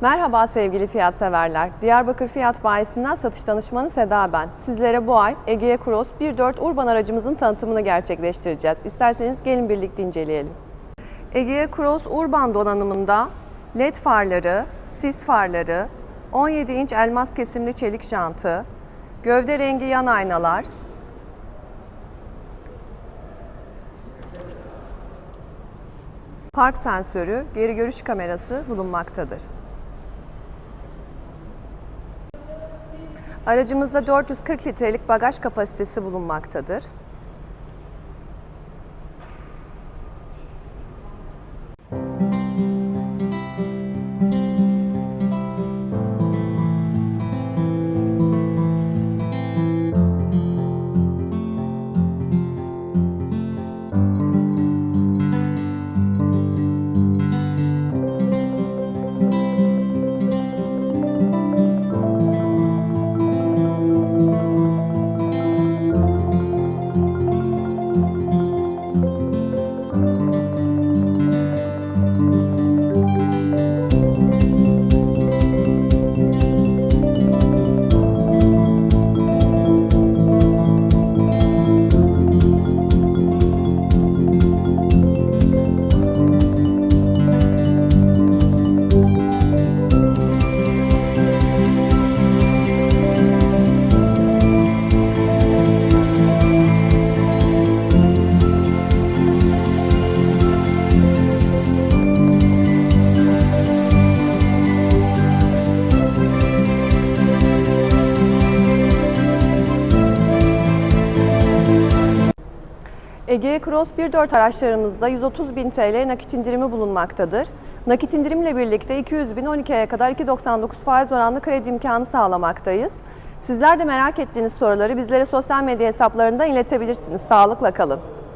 Merhaba sevgili fiyat severler. Diyarbakır Fiyat Bayisi'nden satış danışmanı Seda ben. Sizlere bu ay Egea Cross 1.4 Urban aracımızın tanıtımını gerçekleştireceğiz. İsterseniz gelin birlikte inceleyelim. Egea Cross Urban donanımında LED farları, sis farları, 17 inç elmas kesimli çelik jantı, gövde rengi yan aynalar, park sensörü, geri görüş kamerası bulunmaktadır. Aracımızda 440 litrelik bagaj kapasitesi bulunmaktadır. Egea Cross 1.4 araçlarımızda 130 bin TL nakit indirimi bulunmaktadır. Nakit indirimle birlikte 200 bin 12 aya kadar 2.99 faiz oranlı kredi imkanı sağlamaktayız. Sizler de merak ettiğiniz soruları bizlere sosyal medya hesaplarından iletebilirsiniz. Sağlıkla kalın.